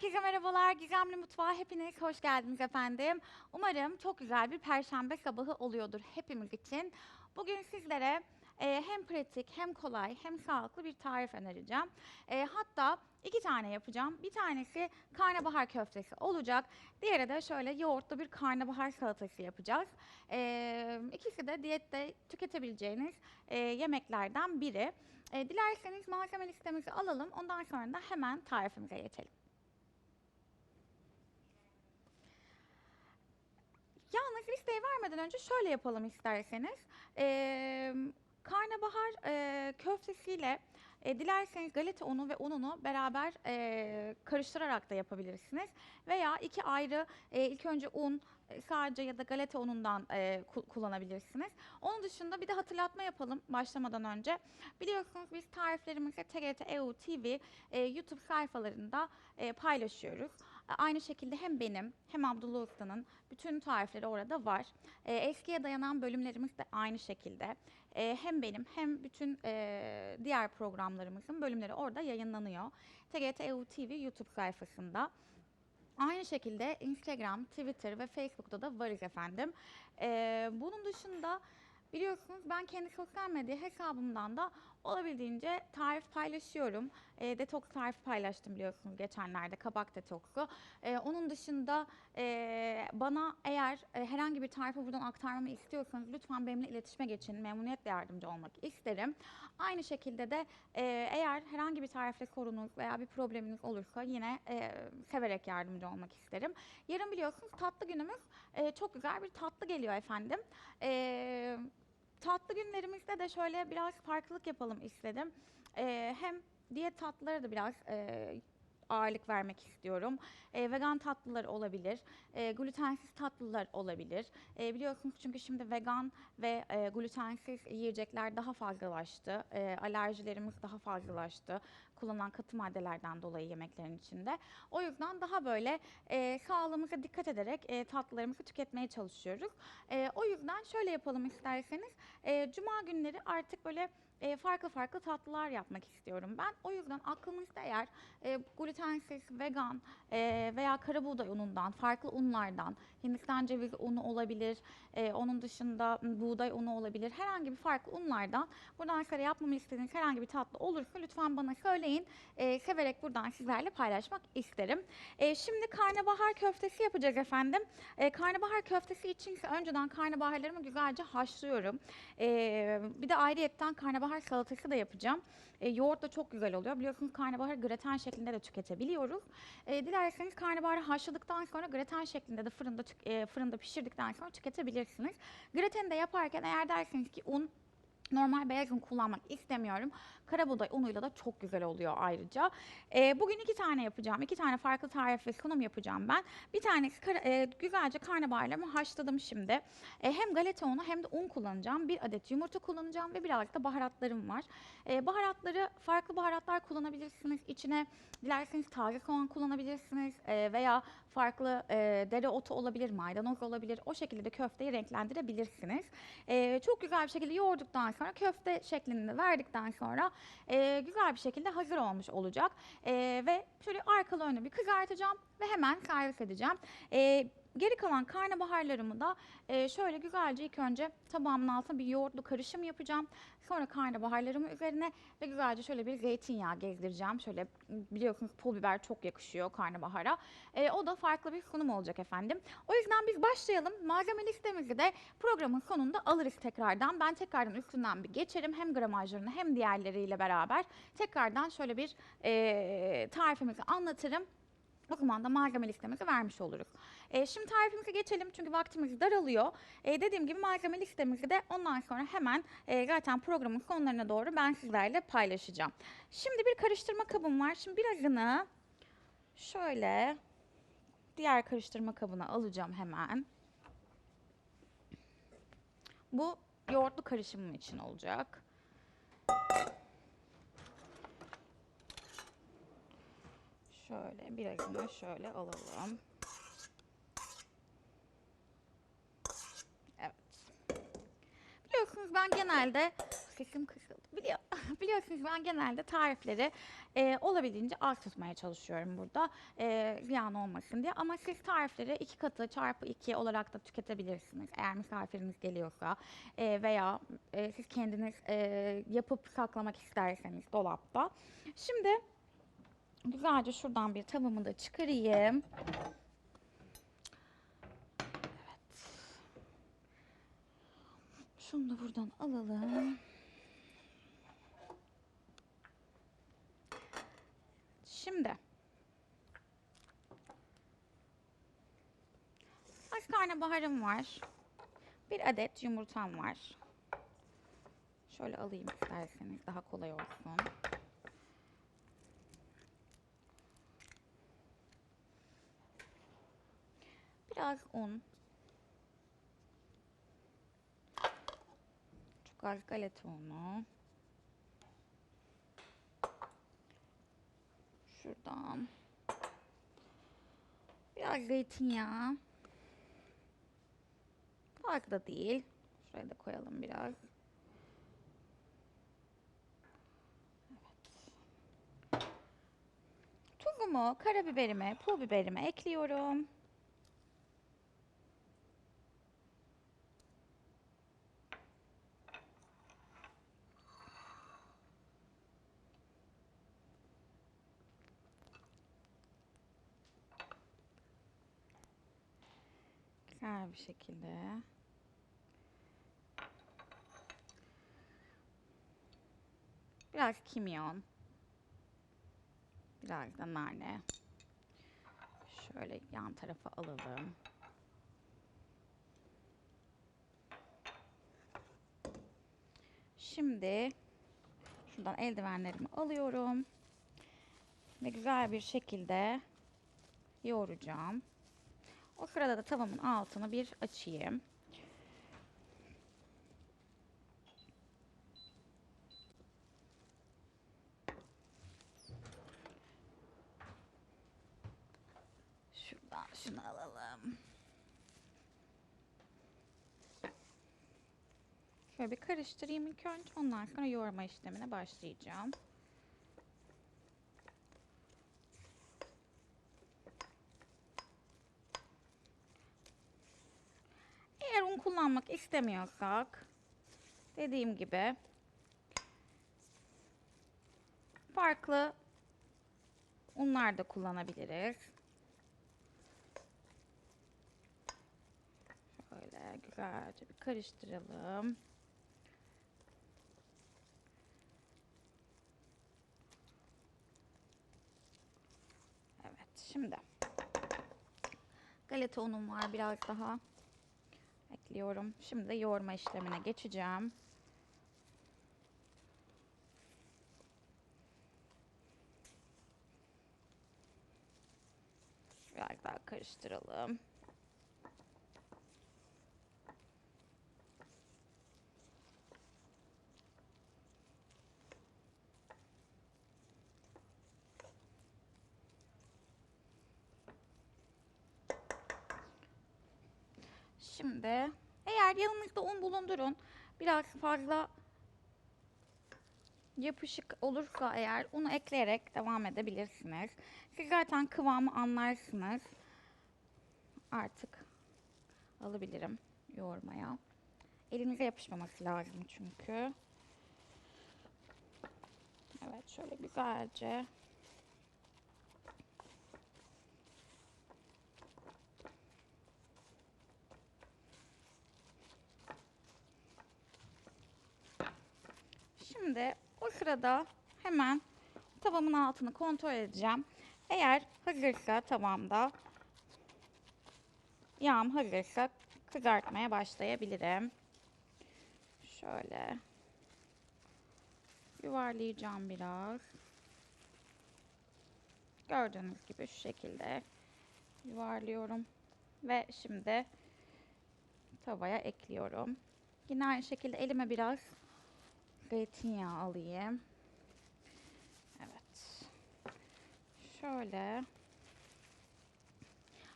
Herkese merhabalar. Gizemli Mutfağa hepiniz hoş geldiniz efendim. Umarım çok güzel bir perşembe sabahı oluyordur hepimiz için. Bugün sizlere e, hem pratik hem kolay hem sağlıklı bir tarif önereceğim. E, hatta iki tane yapacağım. Bir tanesi karnabahar köftesi olacak. Diğeri de şöyle yoğurtlu bir karnabahar salatası yapacağız. E, ikisi de diyette tüketebileceğiniz e, yemeklerden biri. E, dilerseniz malzeme listemizi alalım. Ondan sonra da hemen tarifimize geçelim. Yalnız listeyi vermeden önce şöyle yapalım isterseniz. Ee, karnabahar e, köftesiyle e, dilerseniz galeta unu ve ununu beraber e, karıştırarak da yapabilirsiniz. Veya iki ayrı e, ilk önce un sadece ya da galeta unundan e, ku- kullanabilirsiniz. Onun dışında bir de hatırlatma yapalım başlamadan önce. Biliyorsunuz biz tariflerimizi TRT EU TV e, YouTube sayfalarında e, paylaşıyoruz. Aynı şekilde hem benim hem Abdullah Usta'nın bütün tarifleri orada var. E, eskiye dayanan bölümlerimiz de aynı şekilde. E, hem benim hem bütün e, diğer programlarımızın bölümleri orada yayınlanıyor. TRT EU TV YouTube sayfasında. Aynı şekilde Instagram, Twitter ve Facebook'ta da varız efendim. Ee, bunun dışında biliyorsunuz ben kendi sosyal medya hesabımdan da olabildiğince tarif paylaşıyorum. Ee, detoks tarifi paylaştım biliyorsunuz geçenlerde kabak detoksu. Ee, onun dışında e, bana eğer e, herhangi bir tarifi buradan aktarmamı istiyorsanız lütfen benimle iletişime geçin. Memnuniyetle yardımcı olmak isterim. Aynı şekilde de e, eğer herhangi bir tarifle sorunuz veya bir probleminiz olursa yine e, severek yardımcı olmak isterim. Yarın biliyorsunuz tatlı günümüz e, çok güzel bir tatlı geliyor efendim. E, tatlı günlerimizde de şöyle biraz farklılık yapalım istedim. E, hem diyet tatlılara da biraz e, ağırlık vermek istiyorum. E, vegan tatlılar olabilir, e, glutensiz tatlılar olabilir. E, biliyorsunuz çünkü şimdi vegan ve e, glutensiz yiyecekler daha fazlalaştı. E, alerjilerimiz daha fazlalaştı. Kullanılan katı maddelerden dolayı yemeklerin içinde. O yüzden daha böyle e, sağlığımıza dikkat ederek e, tatlılarımızı tüketmeye çalışıyoruz. E, o yüzden şöyle yapalım isterseniz. E, Cuma günleri artık böyle e, farklı farklı tatlılar yapmak istiyorum ben. O yüzden aklınızda eğer e, glutensiz, vegan e, veya kara buğday unundan, farklı unlardan, Hindistan cevizi unu olabilir, e, onun dışında buğday unu olabilir, herhangi bir farklı unlardan buradan sonra yapmamı istediğiniz herhangi bir tatlı olursa lütfen bana söyleyin. E, severek buradan sizlerle paylaşmak isterim. E, şimdi karnabahar köftesi yapacağız efendim. E, karnabahar köftesi için önceden karnabaharlarımı güzelce haşlıyorum. E, bir de ayrıyetten karnabahar salatası da yapacağım. E, yoğurt da çok güzel oluyor. Biliyorsunuz karnabaharı graten şeklinde de tüketebiliyoruz. E, dilerseniz karnabaharı haşladıktan sonra graten şeklinde de fırında e, fırında pişirdikten sonra tüketebilirsiniz. Grateni de yaparken eğer derseniz ki un Normal beyaz un kullanmak istemiyorum. Karabuğday unuyla da çok güzel oluyor ayrıca. Ee, bugün iki tane yapacağım. iki tane farklı tarif ve sunum yapacağım ben. Bir tanesi kara- e, güzelce karnabaharlarımı haşladım şimdi. E, hem galeta unu hem de un kullanacağım. Bir adet yumurta kullanacağım ve birazcık da baharatlarım var. E, baharatları farklı baharatlar kullanabilirsiniz. İçine dilerseniz taze soğan kullanabilirsiniz e, veya farklı e, dereotu olabilir, maydanoz olabilir. O şekilde de köfteyi renklendirebilirsiniz. E, çok güzel bir şekilde yoğurduktan sonra köfte şeklini verdikten sonra e, güzel bir şekilde hazır olmuş olacak. E, ve şöyle arkalı önlü bir kızartacağım ve hemen servis edeceğim. E, Geri kalan karnabaharlarımı da e, şöyle güzelce ilk önce tabağımın altına bir yoğurtlu karışım yapacağım. Sonra karnabaharlarımı üzerine ve güzelce şöyle bir zeytinyağı gezdireceğim. Şöyle biliyorsunuz pul biber çok yakışıyor karnabahara. E, o da farklı bir sunum olacak efendim. O yüzden biz başlayalım. Malzeme listemizi de programın sonunda alırız tekrardan. Ben tekrardan üstünden bir geçerim. Hem gramajlarını hem diğerleriyle beraber tekrardan şöyle bir e, tarifimizi anlatırım. O zaman da malzeme listemizi vermiş oluruz. E, şimdi tarifimize geçelim çünkü vaktimiz daralıyor. E, dediğim gibi malzeme listemizi de ondan sonra hemen e, zaten programın sonlarına doğru ben sizlerle paylaşacağım. Şimdi bir karıştırma kabım var. Şimdi birazını şöyle diğer karıştırma kabına alacağım hemen. Bu yoğurtlu karışımım için olacak. Şöyle birazını şöyle alalım. Evet. Biliyorsunuz ben genelde sesim kısıldı. Biliyor, biliyorsunuz ben genelde tarifleri e, olabildiğince az tutmaya çalışıyorum burada. E, ziyan olmasın diye. Ama siz tarifleri iki katı çarpı iki olarak da tüketebilirsiniz. Eğer misafiriniz geliyorsa e, veya e, siz kendiniz e, yapıp saklamak isterseniz dolapta. Şimdi güzelce şuradan bir tavamı da çıkarayım. Şunu da buradan alalım. Şimdi az karnabaharım var. Bir adet yumurtam var. Şöyle alayım isterseniz daha kolay olsun. Çok az galeta unu. Şuradan. Biraz zeytinyağı. Fazla da değil. Şuraya da koyalım biraz. Evet. Tuzumu, karabiberimi, pul biberimi ekliyorum. Güzel bir şekilde. Biraz kimyon. Biraz da nane. Şöyle yan tarafa alalım. Şimdi şuradan eldivenlerimi alıyorum. Ve güzel bir şekilde yoğuracağım. O sırada da tavamın altını bir açayım. Şuradan şunu alalım. Şöyle bir karıştırayım ilk önce. Ondan sonra yoğurma işlemine başlayacağım. Eğer un kullanmak istemiyorsak dediğim gibi farklı unlar da kullanabiliriz. Şöyle güzelce bir karıştıralım. Evet şimdi galeta unum var biraz daha ekliyorum. Şimdi de yoğurma işlemine geçeceğim. Biraz daha karıştıralım. Şimdi eğer yanınızda un bulundurun. Biraz fazla yapışık olursa eğer unu ekleyerek devam edebilirsiniz. Siz zaten kıvamı anlarsınız. Artık alabilirim yoğurmaya. Elinize yapışmaması lazım çünkü. Evet şöyle güzelce Şimdi o sırada hemen tavamın altını kontrol edeceğim. Eğer hazırsa tavamda yağım hazırsa kızartmaya başlayabilirim. Şöyle yuvarlayacağım biraz. Gördüğünüz gibi şu şekilde yuvarlıyorum. Ve şimdi tavaya ekliyorum. Yine aynı şekilde elime biraz zeytinyağı alayım. Evet. Şöyle.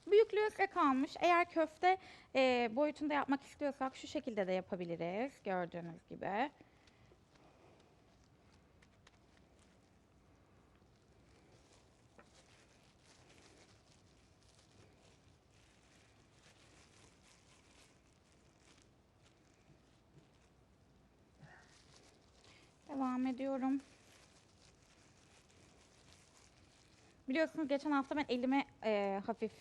Büyüklüğü size kalmış. Eğer köfte e, boyutunda yapmak istiyorsak şu şekilde de yapabiliriz. Gördüğünüz gibi. Devam ediyorum. Biliyorsunuz geçen hafta ben elime e, hafif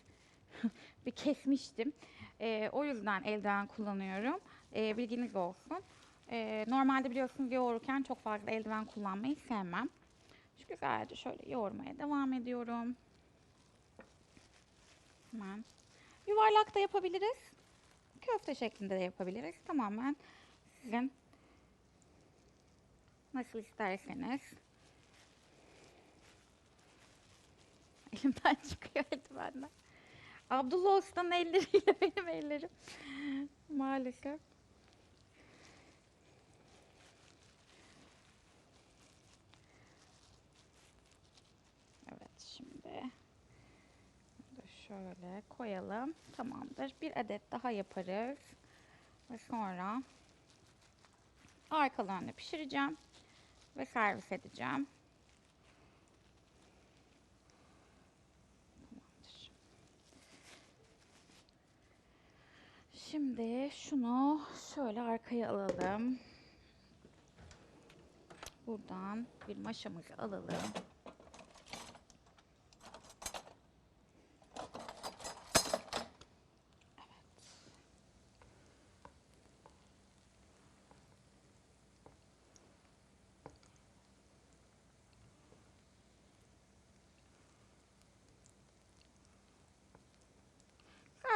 bir kesmiştim. E, o yüzden eldiven kullanıyorum. E, bilginiz olsun. E, normalde biliyorsunuz yoğururken çok fazla eldiven kullanmayı sevmem. Şu güzelce şöyle yoğurmaya devam ediyorum. Hemen. Yuvarlak da yapabiliriz. Köfte şeklinde de yapabiliriz. Tamamen sizin nasıl isterseniz. Elimden çıkıyor eldivenden. Abdullah Usta'nın elleriyle benim ellerim. Maalesef. Evet şimdi şöyle koyalım. Tamamdır. Bir adet daha yaparız. Ve sonra arkalarını pişireceğim ve servis edeceğim. Tamamdır. Şimdi şunu şöyle arkaya alalım. Buradan bir maşamızı alalım.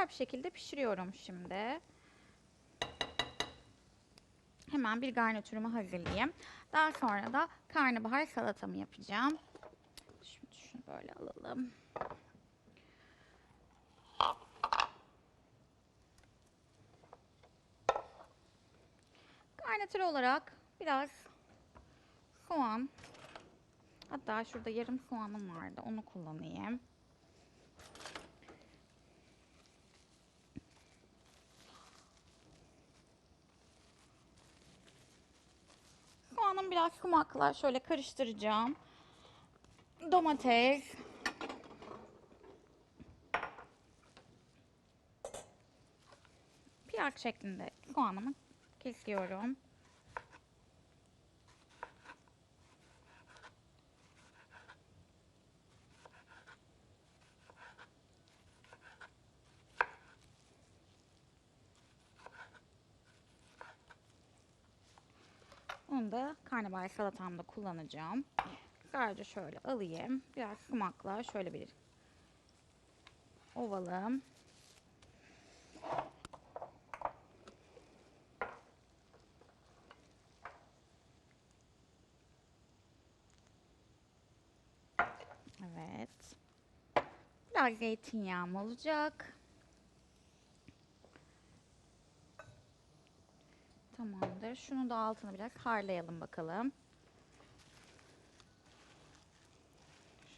Bir şekilde pişiriyorum şimdi. Hemen bir garnitürümü hazırlayayım. Daha sonra da karnabahar salatamı yapacağım. Şimdi şunu böyle alalım. Garnitür olarak biraz soğan. Hatta şurada yarım soğanım vardı. Onu kullanayım. Biraz sumakla şöyle karıştıracağım. Domates. Piyak şeklinde soğanımı kesiyorum. Da karnabahar salatamda kullanacağım. Sadece şöyle alayım. Biraz sumakla şöyle bir ovalım. Evet. Biraz zeytinyağım olacak. Tamamdır. Şunu da altını biraz harlayalım bakalım.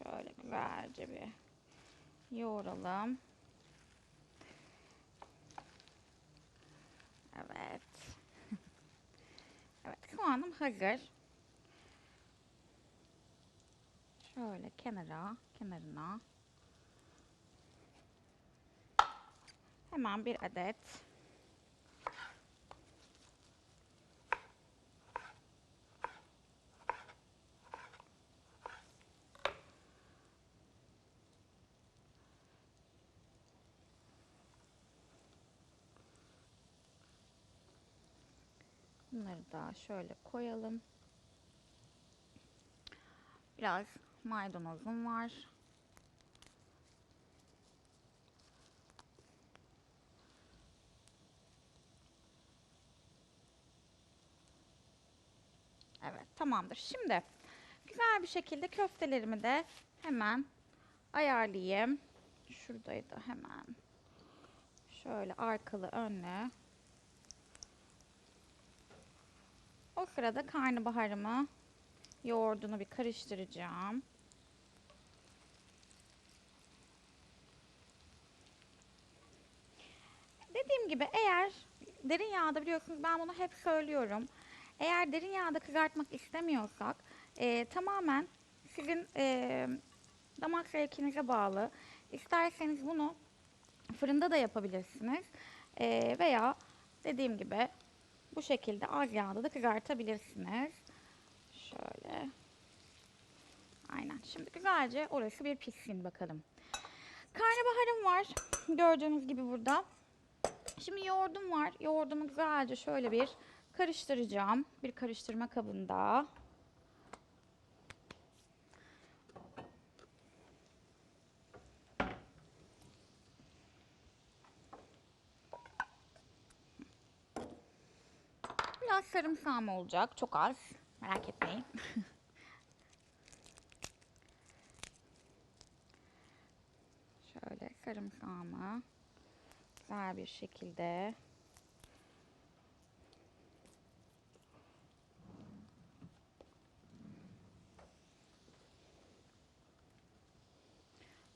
Şöyle güzelce bir yoğuralım. Evet. Evet, soğanım hazır. Şöyle kenara, kenarına. Hemen bir adet Bunları da şöyle koyalım. Biraz maydanozum var. Evet, tamamdır. Şimdi güzel bir şekilde köftelerimi de hemen ayarlayayım. Şuradaydı hemen. Şöyle arkalı önlü. O sırada karnabaharımı yoğurdunu bir karıştıracağım. Dediğim gibi eğer derin yağda biliyorsunuz ben bunu hep söylüyorum. Eğer derin yağda kızartmak istemiyorsak e, tamamen sizin e, damak zevkinize bağlı. İsterseniz bunu fırında da yapabilirsiniz. E, veya dediğim gibi bu şekilde az yağda da kızartabilirsiniz. Şöyle. Aynen. Şimdi güzelce orası bir pişsin bakalım. Karnabaharım var. Gördüğünüz gibi burada. Şimdi yoğurdum var. Yoğurdumu güzelce şöyle bir karıştıracağım. Bir karıştırma kabında. Biraz sarımsağım olacak. Çok az. Merak etmeyin. Şöyle sarımsağımı güzel bir şekilde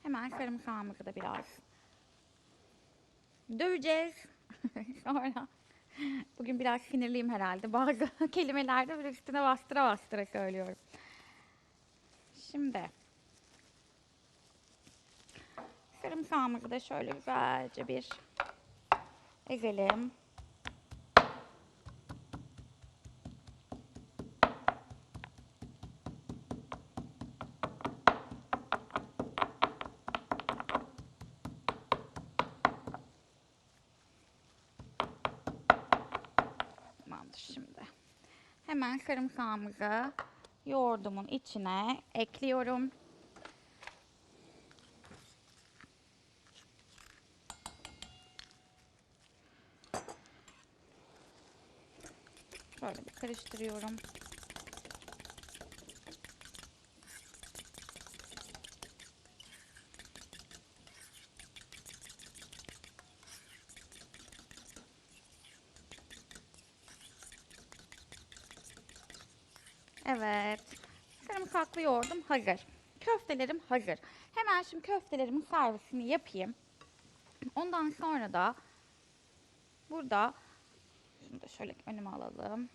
Hemen sarımsağımızı da biraz döveceğiz. Sonra bugün biraz sinirliyim herhalde. Bazı kelimelerde bir üstüne bastıra bastıra söylüyorum. Şimdi sarımsağımızı da şöyle güzelce bir ezelim. Tamamdır şimdi. Hemen sarımsağımızı yoğurdumun içine ekliyorum. Şöyle bir karıştırıyorum. Evet. Sarımsaklı yoğurdum hazır. Köftelerim hazır. Hemen şimdi köftelerimin servisini yapayım. Ondan sonra da burada şunu da şöyle önüme alalım.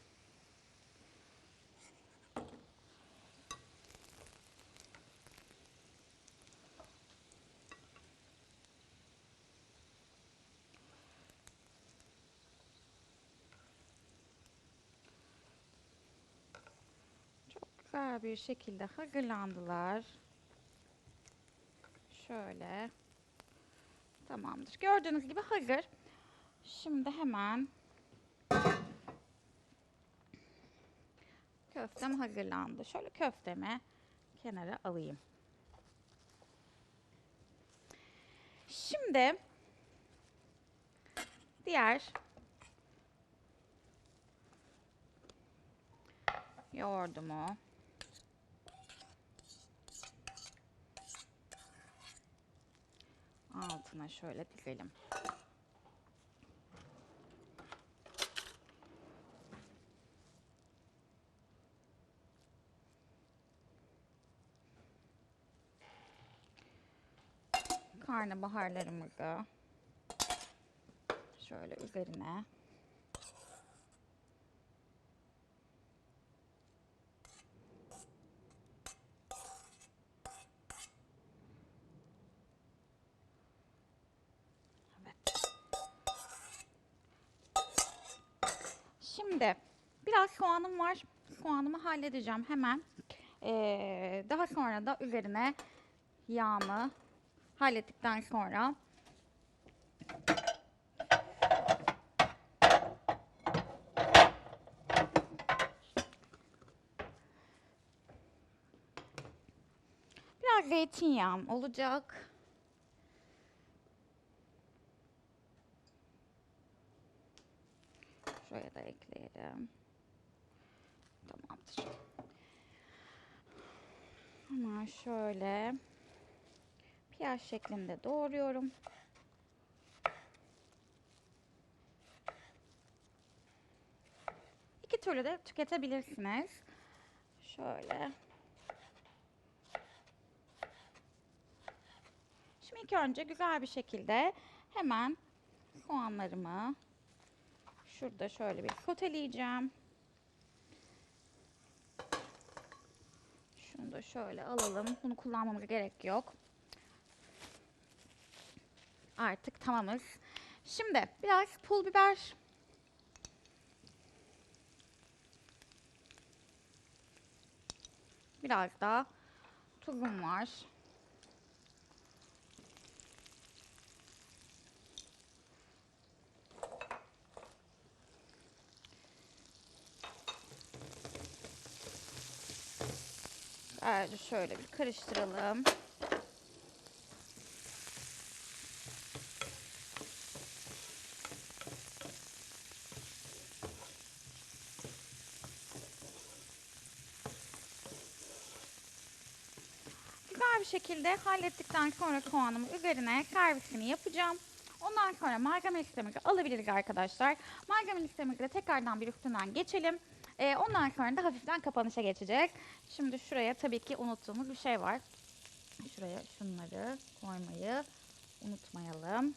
Çok güzel bir şekilde hazırlandılar. Şöyle. Tamamdır. Gördüğünüz gibi hazır. Şimdi hemen köftem hazırlandı. Şöyle köftemi kenara alayım. Şimdi diğer yoğurdumu altına şöyle dizelim. Karnabaharlarımızı şöyle üzerine Evet. Şimdi biraz soğanım var. Soğanımı halledeceğim hemen. Ee, daha sonra da üzerine yağımı hallettikten sonra biraz zeytinyağım olacak. Şuraya da ekleyelim. Tamamdır. Hemen şöyle piyaz şeklinde doğruyorum. İki türlü de tüketebilirsiniz. Şöyle. Şimdi ilk önce güzel bir şekilde hemen soğanlarımı şurada şöyle bir soteleyeceğim. Şunu da şöyle alalım. Bunu kullanmamıza gerek yok. Artık tamamız. Şimdi biraz pul biber Biraz da tuzum var. Güzelce şöyle bir karıştıralım. Güzel bir şekilde hallettikten sonra soğanımı üzerine servisini yapacağım. Ondan sonra malzeme listemizi alabiliriz arkadaşlar. Malzeme listemizi de tekrardan bir üstünden geçelim. Ee, ondan sonra da hafiften kapanışa geçeceğiz. Şimdi şuraya tabii ki unuttuğumuz bir şey var. Şuraya şunları koymayı unutmayalım.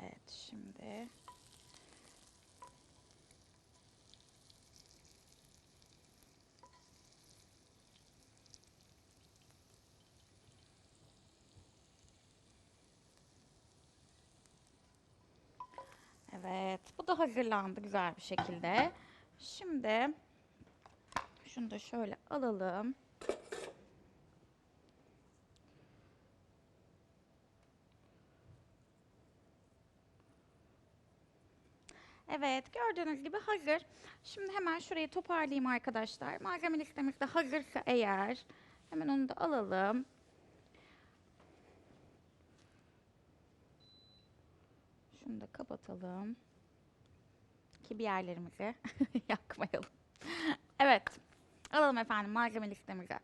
Evet şimdi Evet, bu da hazırlandı güzel bir şekilde. Şimdi şunu da şöyle alalım. Evet, gördüğünüz gibi hazır. Şimdi hemen şurayı toparlayayım arkadaşlar. Malzeme listemiz de hazırsa eğer hemen onu da alalım. Şunu da kapatalım. Ki bir yerlerimizi yakmayalım. Evet. Alalım efendim malzeme listemizi.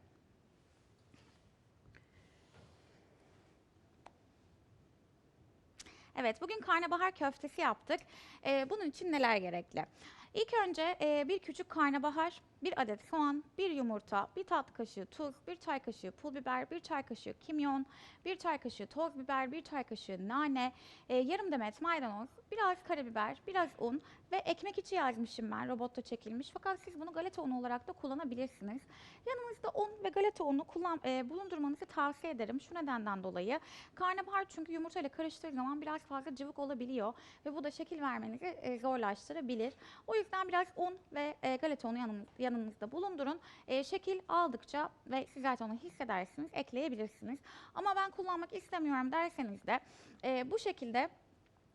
Evet, bugün karnabahar köftesi yaptık. Ee, bunun için neler gerekli? İlk önce e, bir küçük karnabahar, bir adet soğan, bir yumurta, bir tatlı kaşığı tuz, bir çay kaşığı pul biber, bir çay kaşığı kimyon, bir çay kaşığı toz biber, bir çay kaşığı nane, e, yarım demet maydanoz, biraz karabiber, biraz un ve ekmek içi yazmışım ben robotta çekilmiş. Fakat siz bunu galeta unu olarak da kullanabilirsiniz. Yanınızda un ve galeta unu kullan, e, bulundurmanızı tavsiye ederim. Şu nedenden dolayı karnabahar çünkü yumurta ile karıştığı zaman biraz fazla cıvık olabiliyor ve bu da şekil vermenizi e, zorlaştırabilir. O yüzden biraz un ve e, galeta unu yanım- yanınızda bulundurun. E, şekil aldıkça ve siz zaten onu hissedersiniz, ekleyebilirsiniz. Ama ben kullanmak istemiyorum derseniz de e, bu şekilde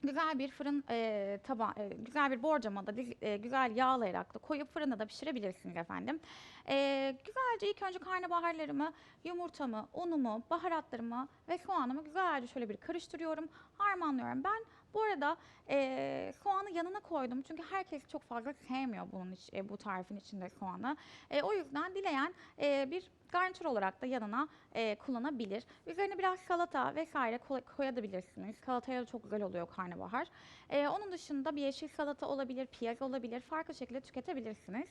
güzel bir fırın e, taba e, güzel bir borcamada diz- e, güzel yağlayarak da koyup fırında da pişirebilirsiniz efendim. E, güzelce ilk önce karnabaharlarımı, yumurtamı, unumu, baharatlarımı ve soğanımı güzelce şöyle bir karıştırıyorum, harmanlıyorum. Ben bu arada e, soğanı yanına koydum çünkü herkes çok fazla sevmiyor bunun iç- e, bu tarifin içinde soğanı. E, o yüzden dileyen e, bir garnitür olarak da yanına e, kullanabilir. Üzerine biraz salata vesaire koy- koyabilirsiniz. Salataya da çok güzel oluyor karnabahar. E, onun dışında bir yeşil salata olabilir, piyaz olabilir. Farklı şekilde tüketebilirsiniz.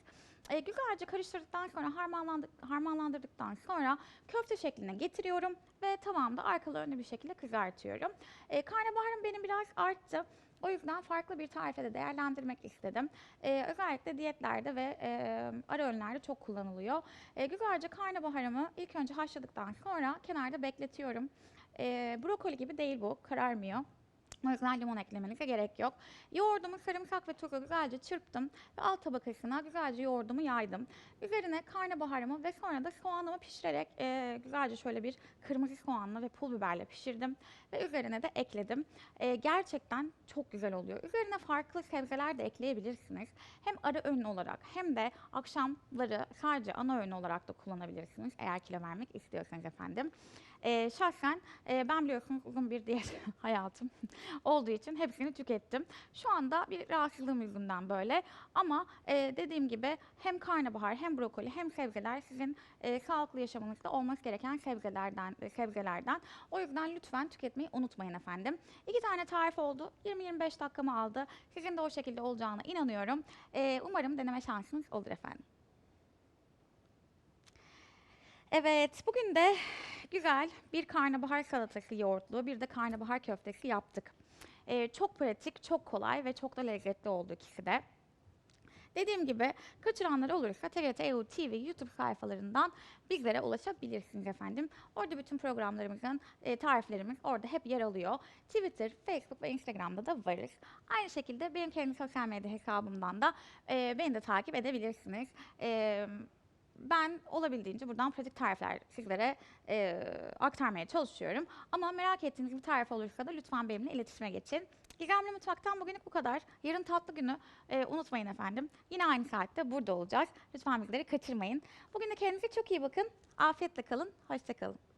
E, güzelce karıştırdıktan sonra harmanlandı, harmanlandırdıktan sonra köfte şekline getiriyorum ve tavamda arkalı önlü bir şekilde kızartıyorum. E, karnabaharım benim biraz arttı. O yüzden farklı bir tarife de değerlendirmek istedim. E, özellikle diyetlerde ve e, ara öğünlerde çok kullanılıyor. E, güzelce karnabaharımı ilk önce haşladıktan sonra kenarda bekletiyorum. E, brokoli gibi değil bu, kararmıyor. O yüzden limon eklemenize gerek yok. Yoğurdumu sarımsak ve tuzu güzelce çırptım ve alt tabakasına güzelce yoğurdumu yaydım. Üzerine karnabaharımı ve sonra da soğanımı pişirerek e, güzelce şöyle bir kırmızı soğanla ve pul biberle pişirdim ve üzerine de ekledim. E, gerçekten çok güzel oluyor. Üzerine farklı sebzeler de ekleyebilirsiniz. Hem ara öğün olarak hem de akşamları sadece ana öğün olarak da kullanabilirsiniz eğer kilo vermek istiyorsanız efendim. E, şahsen e, ben biliyorsunuz uzun bir diyet hayatım olduğu için hepsini tükettim. Şu anda bir rahatsızlığım yüzünden böyle ama e, dediğim gibi hem karnabahar hem brokoli hem sebzeler sizin e, sağlıklı yaşamınızda olması gereken sebzelerden e, sebzelerden. O yüzden lütfen tüketmeyi unutmayın efendim. İki tane tarif oldu. 20-25 dakikamı aldı. Sizin de o şekilde olacağına inanıyorum. E, umarım deneme şansınız olur efendim. Evet, bugün de güzel bir karnabahar salatası yoğurtlu, bir de karnabahar köftesi yaptık. Ee, çok pratik, çok kolay ve çok da lezzetli oldu ikisi de. Dediğim gibi kaçıranlar olursa TRT EU TV YouTube sayfalarından bizlere ulaşabilirsiniz efendim. Orada bütün programlarımızın e, tariflerimiz orada hep yer alıyor. Twitter, Facebook ve Instagram'da da varız. Aynı şekilde benim kendi sosyal medya hesabımdan da e, beni de takip edebilirsiniz. E, ben olabildiğince buradan pratik tarifler sizlere e, aktarmaya çalışıyorum. Ama merak ettiğiniz bir tarif olursa da lütfen benimle iletişime geçin. Gizemli Mutfak'tan bugünlük bu kadar. Yarın tatlı günü e, unutmayın efendim. Yine aynı saatte burada olacağız. Lütfen bizleri kaçırmayın. Bugün de kendinize çok iyi bakın. Afiyetle kalın. Hoşçakalın.